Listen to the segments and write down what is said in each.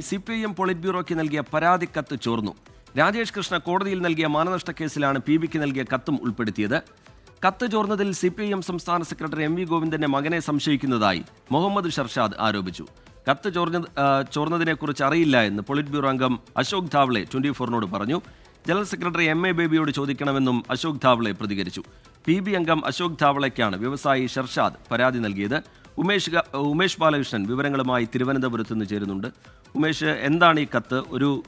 C P I M polit ബ്യൂറോയ്ക്ക് നൽകിയ പരാതി കത്ത് ചോർന്നു. രാജേഷ് കൃഷ്ണ കോടതിയിൽ നൽകിയ മാനനഷ്ട കേസിലാണ് പി ബിക്ക് നൽകിയ കത്തും ഉൾപ്പെടുത്തിയത്. കത്ത് ചോർന്നതിൽ സി പി ഐ എം സംസ്ഥാന സെക്രട്ടറി എം വി ഗോവിന്ദന്റെ മകനെ സംശയിക്കുന്നതായി മുഹമ്മദ് ഷർഷാദ് ആരോപിച്ചു. കത്ത് ആ, ചോർന്നതിനെക്കുറിച്ച് അറിയില്ല എന്ന് പോളിറ്റ് ബ്യൂറോ അംഗം അശോക് ധാവ്ലെ ട്വന്റി ഫോറിനോട് പറഞ്ഞു. ജനറൽ സെക്രട്ടറി എം എ ബേബിയോട് ചോദിക്കണമെന്നും അശോക് ധാവ്ലെ പ്രതികരിച്ചു. പി ബി അംഗം അശോക് ധാവ്ളയ്ക്കാണ് വ്യവസായി ഷർഷാദ് പരാതി നൽകിയത്. ഉമേഷ് ഉമേഷ് ബാലകൃഷ്ണൻ വിവരങ്ങളുമായി തിരുവനന്തപുരത്ത് നിന്ന് ചേരുന്നുണ്ട്. ഉമേഷ് എന്താണ് ഈ കത്ത്? ഒരു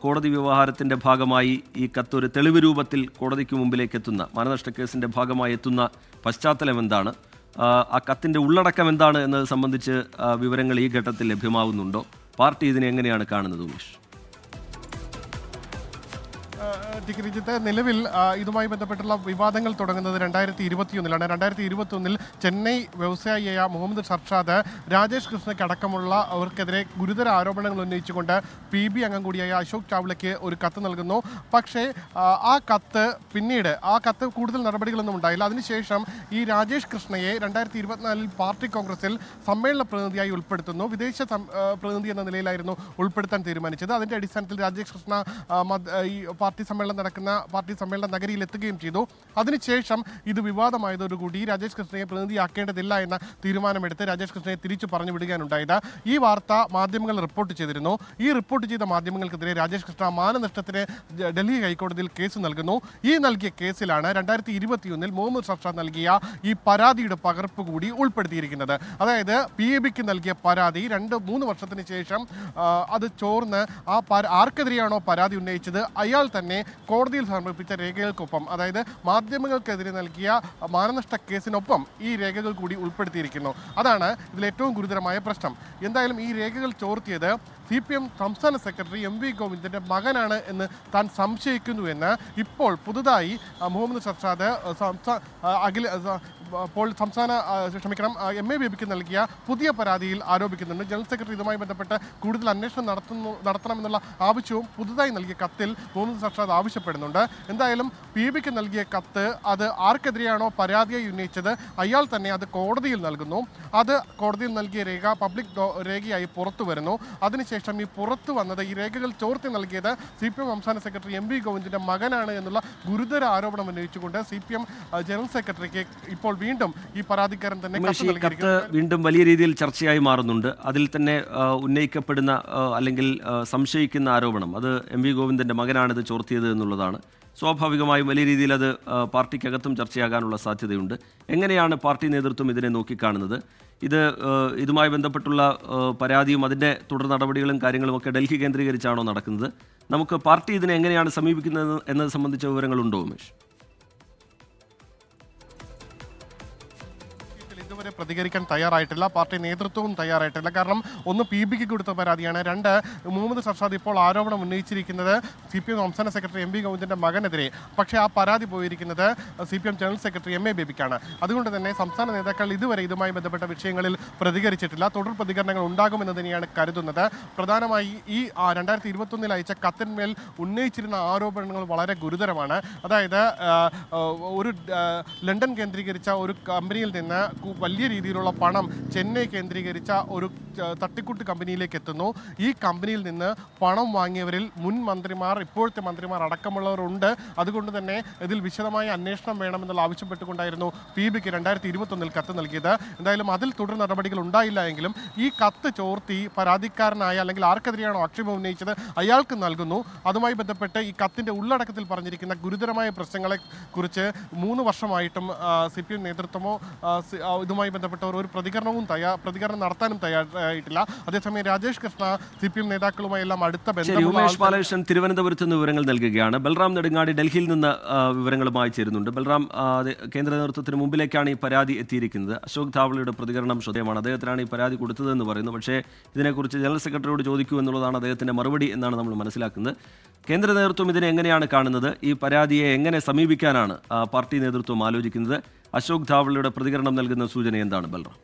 കോടതി വ്യവഹാരത്തിന്റെ ഭാഗമായി ഈ കത്ത് ഒരു തെളിവ് രൂപത്തിൽ കോടതിക്ക് മുമ്പിലേക്ക് എത്തുന്ന മാനനഷ്ട കേസിന്റെ ഭാഗമായി എത്തുന്ന പശ്ചാത്തലം എന്താണ്? ആ, കത്തിന്റെ ഉള്ളടക്കം എന്താണ് എന്നത് സംബന്ധിച്ച് വിവരങ്ങൾ ഈ ഘട്ടത്തിൽ ലഭ്യമാവുന്നുണ്ടോ? പാർട്ടി ഇതിനെ എങ്ങനെയാണ് കാണുന്നത് ഉമേഷ്? ടിക്രിജിത്ത് നിലവിൽ ഇതുമായി ബന്ധപ്പെട്ടുള്ള വിവാദങ്ങൾ തുടങ്ങുന്നത് രണ്ടായിരത്തി ഇരുപത്തിയൊന്നിലാണ് രണ്ടായിരത്തി ഇരുപത്തിയൊന്നിൽ ചെന്നൈ വ്യവസായിയായ മുഹമ്മദ് ഷർഷാദ് രാജേഷ് കൃഷ്ണയ്ക്ക് അടക്കമുള്ള അവർക്കെതിരെ ഗുരുതര ആരോപണങ്ങൾ ഉന്നയിച്ചുകൊണ്ട് പി ബി അംഗം കൂടിയായ അശോക് ചാവ്ലയ്ക്ക് ഒരു കത്ത് നൽകുന്നു. പക്ഷേ ആ, കത്ത് പിന്നീട് ആ കത്ത് കൂടുതൽ നടപടികളൊന്നും ഉണ്ടായില്ല. അതിനുശേഷം ഈ രാജേഷ് കൃഷ്ണയെ രണ്ടായിരത്തി ഇരുപത്തിനാലിൽ പാർട്ടി കോൺഗ്രസിൽ സമ്മേളന പ്രതിനിധിയായി ഉൾപ്പെടുത്തുന്നു. വിദേശ പ്രതിനിധി എന്ന നിലയിലായിരുന്നു ഉൾപ്പെടുത്താൻ തീരുമാനിച്ചത്. അതിന്റെ അടിസ്ഥാനത്തിൽ രാജേഷ് കൃഷ്ണ ഈ പാർട്ടി സമ്മേളനം നടക്കുന്ന പാർട്ടി സമ്മേളന നഗരിയിൽ എത്തുകയും ചെയ്തു. അതിനുശേഷം ഇത് വിവാദമായതോടുകൂടി രാജേഷ് കൃഷ്ണയെ പ്രതിനിധിയാക്കേണ്ടതില്ല എന്ന തീരുമാനമെടുത്ത് രാജേഷ് കൃഷ്ണയെ തിരിച്ചു പറഞ്ഞു വിടുകയാണുണ്ടായത്. ഈ വാർത്ത മാധ്യമങ്ങൾ റിപ്പോർട്ട് ചെയ്തിരുന്നു. ഈ റിപ്പോർട്ട് ചെയ്ത മാധ്യമങ്ങൾക്കെതിരെ രാജേഷ് കൃഷ്ണ മാനനഷ്ടത്തിന് ഡൽഹി ഹൈക്കോടതിയിൽ കേസ് നൽകുന്നു. ഈ നൽകിയ കേസിലാണ് രണ്ടായിരത്തി ഇരുപത്തിയൊന്നിൽ മുഹമ്മദ് ഷർഷാദ് നൽകിയ ഈ പരാതിയുടെ പകർപ്പ് കൂടി ഉൾപ്പെടുത്തിയിരിക്കുന്നത്. അതായത് പി എ ബിക്ക് നൽകിയ പരാതി രണ്ട് മൂന്ന് വർഷത്തിന് ശേഷം അത് ചോർന്ന് ആ ആർക്കെതിരെയാണോ പരാതി ഉന്നയിച്ചത്? അയാൾ തന്നെ കോടതിയിൽ സമർപ്പിച്ച രേഖകൾക്കൊപ്പം അതായത് മാധ്യമങ്ങൾക്കെതിരെ നൽകിയ മാനനഷ്ട കേസിനൊപ്പം ഈ രേഖകൾ കൂടി ഉൾപ്പെടുത്തിയിരിക്കുന്നു. അതാണ് ഇതിൽ ഏറ്റവും ഗുരുതരമായ പ്രശ്നം. എന്തായാലും ഈ രേഖകൾ ചോർത്തിയത് സി പി എം സംസ്ഥാന സെക്രട്ടറി എം വി ഗോവിന്ദന്റെ മകനാണ് എന്ന് താൻ സംശയിക്കുന്നു എന്ന് ഇപ്പോൾ പുതുതായി മുഹമ്മദ് ആ, അഖില അപ്പോൾ സംസ്ഥാന ക്ഷമിക്കണം എം എ ബേബിക്ക് നൽകിയ പുതിയ പരാതിയിൽ ആരോപിക്കുന്നുണ്ട്. ജനറൽ സെക്രട്ടറി ഇതുമായി ബന്ധപ്പെട്ട് കൂടുതൽ അന്വേഷണം നടത്തുന്നു നടത്തണമെന്നുള്ള ആവശ്യവും പുതുതായി നൽകിയ കത്തിൽ മുഹമ്മദ് സർഷാദ് ആവശ്യപ്പെടുന്നുണ്ട്. എന്തായാലും പി ബിക്ക് നൽകിയ കത്ത് അത് ആർക്കെതിരെയാണോ പരാതിയായി ഉന്നയിച്ചത് അയാൾ തന്നെ അത് കോടതിയിൽ നൽകുന്നു. അത് കോടതിയിൽ നൽകിയ രേഖ പബ്ലിക് രേഖയായി പുറത്തു വരുന്നു അതിനുശേഷം ഈ പുറത്തു വന്നത് ഈ രേഖകൾ ചോർത്തി നൽകിയത് സി പി എം സംസ്ഥാന സെക്രട്ടറി എം വി ഗോവിന്ദിന്റെ മകനാണ് എന്നുള്ള ഗുരുതര ആരോപണം ഉന്നയിച്ചുകൊണ്ട് സി പി എം ജനറൽ സെക്രട്ടറിക്ക് ഇപ്പോൾ വീണ്ടും ഈ പരാതിക്കാരൻ തന്നെ കത്ത് വീണ്ടും വലിയ രീതിയിൽ ചർച്ചയായി മാറുന്നുണ്ട്. അതിൽ തന്നെ ഉന്നയിക്കപ്പെടുന്ന അല്ലെങ്കിൽ സംശയിക്കുന്ന ആരോപണം. അത് എം വി ഗോവിന്ദന്റെ മകനാണിത് ചോർത്തിയത് എന്നുള്ളതാണ്. സ്വാഭാവികമായും വലിയ രീതിയിൽ അത് പാർട്ടിക്കകത്തും ചർച്ചയാകാനുള്ള സാധ്യതയുണ്ട്. എങ്ങനെയാണ് പാർട്ടി നേതൃത്വം ഇതിനെ നോക്കിക്കാണുന്നത്? ഇത് ഇതുമായി ബന്ധപ്പെട്ടുള്ള പരാതിയും അതിന്റെ തുടർ നടപടികളും കാര്യങ്ങളും ഒക്കെ ഡൽഹി കേന്ദ്രീകരിച്ചാണോ നടക്കുന്നത്? നമുക്ക് പാർട്ടി ഇതിനെ എങ്ങനെയാണ് സമീപിക്കുന്നത് എന്നത് സംബന്ധിച്ച വിവരങ്ങളുണ്ടോ ഉമേഷ്? പ്രതികരിക്കാൻ തയ്യാറായിട്ടില്ല. പാർട്ടി നേതൃത്വവും തയ്യാറായിട്ടില്ല. കാരണം ഒന്ന് പി ബിക്ക് കൊടുത്ത പരാതിയാണ്. രണ്ട് മുഹമ്മദ് ഷർഷാദ് ഇപ്പോൾ ആരോപണം ഉന്നയിച്ചിരിക്കുന്നത് സി പി എം സംസ്ഥാന സെക്രട്ടറി എം വി ഗോവിന്ദന്റെ മകനെതിരെ. പക്ഷേ ആ പരാതി പോയിരിക്കുന്നത് C P M general secretary M A ബേബിക്കാണ്. അതുകൊണ്ട് തന്നെ സംസ്ഥാന നേതാക്കൾ ഇതുവരെ ഇതുമായി ബന്ധപ്പെട്ട വിഷയങ്ങളിൽ പ്രതികരിച്ചിട്ടില്ല. തുടർ പ്രതികരണങ്ങൾ ഉണ്ടാകുമെന്ന് തന്നെയാണ് കരുതുന്നത്. പ്രധാനമായി ഈ രണ്ടായിരത്തി ഇരുപത്തൊന്നിൽ അയച്ച കത്തിന്മേൽ ഉന്നയിച്ചിരുന്ന ആരോപണങ്ങൾ വളരെ ഗുരുതരമാണ്. അതായത് ഒരു ലണ്ടൻ കേന്ദ്രീകരിച്ച ഒരു കമ്പനിയിൽ നിന്ന് വലിയ രീതിയിലുള്ള പണം ചെന്നൈ കേന്ദ്രീകരിച്ച ഒരു തട്ടിക്കൂട്ട് കമ്പനിയിലേക്ക് എത്തുന്നു. ഈ കമ്പനിയിൽ നിന്ന് പണം വാങ്ങിയവരിൽ മുൻ മന്ത്രിമാർ ഇപ്പോഴത്തെ മന്ത്രിമാർ അടക്കമുള്ളവരുണ്ട്. അതുകൊണ്ട് തന്നെ ഇതിൽ വിശദമായ അന്വേഷണം വേണമെന്നുള്ള ആവശ്യപ്പെട്ടുകൊണ്ടായിരുന്നു പി ബിക്ക് രണ്ടായിരത്തി ഇരുപത്തൊന്നിൽ കത്ത് നൽകിയത്. എന്തായാലും അതിൽ തുടർ നടപടികൾ ഉണ്ടായില്ല എങ്കിലും ഈ കത്ത് ചോർത്തി പരാതിക്കാരനായ അല്ലെങ്കിൽ ആർക്കെതിരെയാണോ ആക്ഷേപം ഉന്നയിച്ചത് അയാൾക്ക് നൽകുന്നു. അതുമായി ബന്ധപ്പെട്ട് ഈ കത്തിന്റെ ഉള്ളടക്കത്തിൽ പറഞ്ഞിരിക്കുന്ന ഗുരുതരമായ പ്രശ്നങ്ങളെ കുറിച്ച് മൂന്ന് വർഷമായിട്ടും സി പി എം നേതൃത്വമോ ഇതുമായി ബന്ധപ്പെട്ടവർ ഒരു പ്രതികരണവും തയ്യാ പ്രതികരണം നടത്താനും തയ്യാറായിട്ടില്ല. അതേസമയം Rajesh Krishna C P M നേതാക്കളുമായെല്ലാം അടുത്ത ബന്ധം തിരുവനന്തപുരത്ത് നിന്ന് വിവരങ്ങൾ നൽകുകയാണ്. ബൽറാം നെടുങ്ങാടി ഡൽഹിയിൽ നിന്ന് വിവരങ്ങളുമായി ചേരുന്നുണ്ട്. ബൽറാം കേന്ദ്ര നേതൃത്വത്തിന് മുമ്പിലേക്കാണ് ഈ പരാതി എത്തിയിരിക്കുന്നത്. അശോക് ധാവളയുടെ പ്രതികരണം ശ്രദ്ധേയമാണ്. അദ്ദേഹത്തിനാണ് ഈ പരാതി കൊടുത്തതെന്ന് പറയുന്നു. പക്ഷേ ഇതിനെക്കുറിച്ച് ജനറൽ സെക്രട്ടറിയോട് ചോദിക്കൂ എന്നുള്ളതാണ് അദ്ദേഹത്തിന്റെ മറുപടി എന്നാണ് നമ്മൾ മനസ്സിലാക്കുന്നത്. കേന്ദ്ര നേതൃത്വം ഇതിനെ എങ്ങനെയാണ് കാണുന്നത്? ഈ പരാതിയെ എങ്ങനെ സമീപിക്കാനാണ് പാർട്ടി നേതൃത്വം ആലോചിക്കുന്നത്? അശോക് ധാവളയുടെ പ്രതികരണം നൽകുന്ന സൂചന എന്താണ് Balram?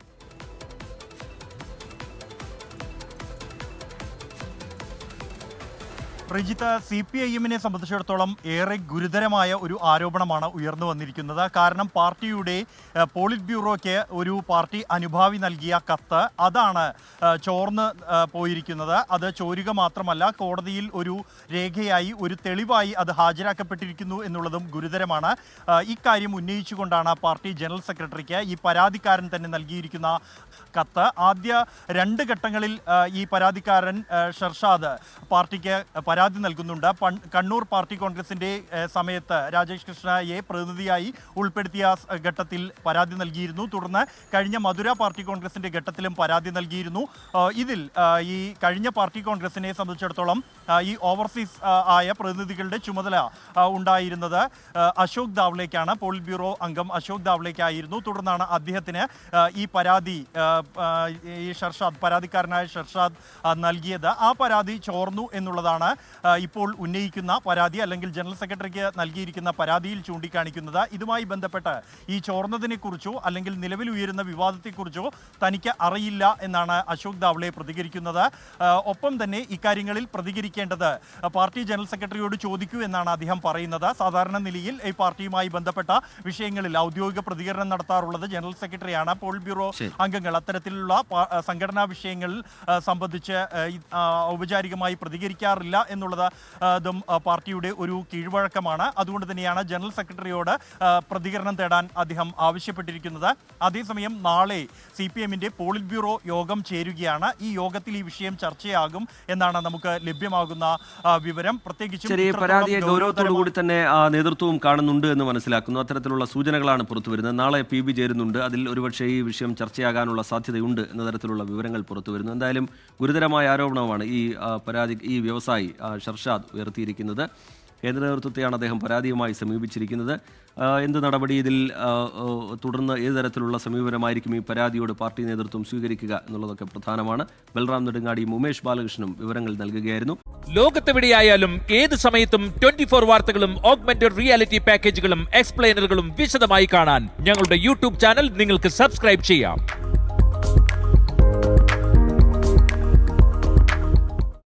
Prajith C P I എമ്മിനെ സംബന്ധിച്ചിടത്തോളം ഏറെ ഗുരുതരമായ ഒരു ആരോപണമാണ് ഉയർന്നു വന്നിരിക്കുന്നത്. കാരണം പാർട്ടിയുടെ പോളിറ്റ് ബ്യൂറോയ്ക്ക് ഒരു പാർട്ടി അനുഭാവി നൽകിയ കത്ത് അതാണ് ചോർന്ന് പോയിരിക്കുന്നത്. അത് ചോരുക മാത്രമല്ല കോടതിയിൽ ഒരു രേഖയായി ഒരു തെളിവായി അത് ഹാജരാക്കപ്പെട്ടിരിക്കുന്നു എന്നുള്ളതും ഗുരുതരമാണ്. ഇക്കാര്യം ഉന്നയിച്ചുകൊണ്ടാണ് പാർട്ടി ജനറൽ സെക്രട്ടറിക്ക് ഈ പരാതിക്കാരൻ തന്നെ നൽകിയിരിക്കുന്ന കത്ത്. ആദ്യ രണ്ട് ഘട്ടങ്ങളിൽ ഈ പരാതിക്കാരൻ ഷർഷാദ് പാർട്ടിക്ക് പരാതി നൽകുന്നുണ്ട്. കണ്ണൂർ പാർട്ടി കോൺഗ്രസിന്റെ ആ, സമയത്ത് രാജേഷ് കൃഷ്ണയെ പ്രതിനിധിയായി ഉൾപ്പെടുത്തിയ ഘട്ടത്തിൽ പരാതി നൽകിയിരുന്നു. തുടർന്ന് കഴിഞ്ഞ മധുര പാർട്ടി കോൺഗ്രസിന്റെ ഘട്ടത്തിലും പരാതി നൽകിയിരുന്നു. ഇതിൽ ഈ കഴിഞ്ഞ പാർട്ടി കോൺഗ്രസിനെ സംബന്ധിച്ചിടത്തോളം ഈ ഓവർസീസ് ആയ പ്രതിനിധികളുടെ ചുമതല ഉണ്ടായിരുന്നത് അശോക് ദാവ്ലേക്കാണ്. പോളിറ്റ് ബ്യൂറോ അംഗം അശോക് ദാവ്ലേക്കായിരുന്നു. തുടർന്നാണ് അദ്ദേഹത്തിന് ഈ പരാതി ഈ ഷർഷാദ് പരാതിക്കാരനായ ഷർഷാദ് നൽകിയത്. ആ പരാതി ചോർന്നു എന്നുള്ളതാണ് ഇപ്പോൾ ഉന്നയിക്കുന്ന പരാതി അല്ലെങ്കിൽ ജനറൽ സെക്രട്ടറിക്ക് നൽകിയിരിക്കുന്ന പരാതിയിൽ ചൂണ്ടിക്കാണിക്കുന്നത് ഇതുമായി ബന്ധപ്പെട്ട് ഈ ചോർന്നതിനെക്കുറിച്ചോ അല്ലെങ്കിൽ നിലവിൽ ഉയരുന്ന വിവാദത്തെക്കുറിച്ചോ തനിക്ക് അറിയില്ല എന്നാണ് അശോക് ദാവളെ പ്രതികരിക്കുന്നത്. ഒപ്പം തന്നെ ഇക്കാര്യങ്ങളിൽ പ്രതികരിക്കേണ്ടത് പാർട്ടി ജനറൽ സെക്രട്ടറിയോട് ചോദിക്കൂ എന്നാണ് അദ്ദേഹം പറയുന്നത്. സാധാരണ നിലയിൽ ഈ പാർട്ടിയുമായി ബന്ധപ്പെട്ട വിഷയങ്ങളിൽ ഔദ്യോഗിക പ്രതികരണം നടത്താറുള്ളത് ജനറൽ സെക്രട്ടറിയാണ്. പോൾ ബ്യൂറോ അംഗങ്ങൾ അത്തരത്തിലുള്ള സംഘടനാ വിഷയങ്ങളിൽ സംബന്ധിച്ച് ഔപചാരികമായി പ്രതികരിക്കാറില്ല എന്നുള്ളത് അതും പാർട്ടിയുടെ ഒരു കീഴ്വഴക്കമാണ്. അതുകൊണ്ട് തന്നെയാണ് ജനറൽ സെക്രട്ടറിയോട് പ്രതികരണം തേടാൻ അദ്ദേഹം ആവശ്യപ്പെട്ടിരിക്കുന്നത്. അതേസമയം നാളെ സി പി എമ്മിന്റെ പോളിറ്റ് ബ്യൂറോ യോഗം ചേരുകയാണ്. ഈ യോഗത്തിൽ ഈ വിഷയം ചർച്ചയാകും എന്നാണ് നമുക്ക് ലഭ്യമാകുന്ന വിവരം. പ്രത്യേകിച്ച് പരാതിയെ ഗൗരവത്തോടു കൂടി തന്നെ നേതൃത്വവും കാണുന്നുണ്ട് എന്ന് മനസ്സിലാക്കുന്നു. അത്തരത്തിലുള്ള സൂചനകളാണ് പുറത്തു വരുന്നത്. നാളെ പി ബി ചേരുന്നുണ്ട്. അതിൽ ഒരുപക്ഷെ ഈ വിഷയം ചർച്ചയാകാനുള്ള സാധ്യതയുണ്ട് എന്ന തരത്തിലുള്ള വിവരങ്ങൾ പുറത്തു വരുന്നു. എന്തായാലും ഗുരുതരമായ ആരോപണമാണ് ഈ പരാതി ഈ വ്യവസായി ഷർഷാദ് ഉയർത്തിയിരിക്കുന്നത്. കേന്ദ്ര നേതൃത്വത്തെയാണ് അദ്ദേഹം പരാതിയുമായി സമീപിച്ചിരിക്കുന്നത്. എന്ത് നടപടി ഇതിൽ തുടർന്ന് ഏത് തരത്തിലുള്ള സമീപനമായിരിക്കും ഈ പരാതിയോട് പാർട്ടി നേതൃത്വം സ്വീകരിക്കുക എന്നുള്ളതൊക്കെ പ്രധാനമാണ്. ബൽറാം നെടുങ്ങാടിയും ഉമേഷ് ബാലകൃഷ്ണനും വിവരങ്ങൾ നൽകുകയായിരുന്നു. ലോകത്തെവിടെയായാലും ഏത് സമയത്തും ട്വന്റി ഫോർ വാർത്തകളും ഓഗ്മെന്റഡ് റിയാലിറ്റി പാക്കേജുകളും എക്സ്പ്ലെയിനറുകളും വിശദമായി കാണാൻ ഞങ്ങളുടെ യൂട്യൂബ് ചാനൽ നിങ്ങൾക്ക് സബ്സ്ക്രൈബ് ചെയ്യാം.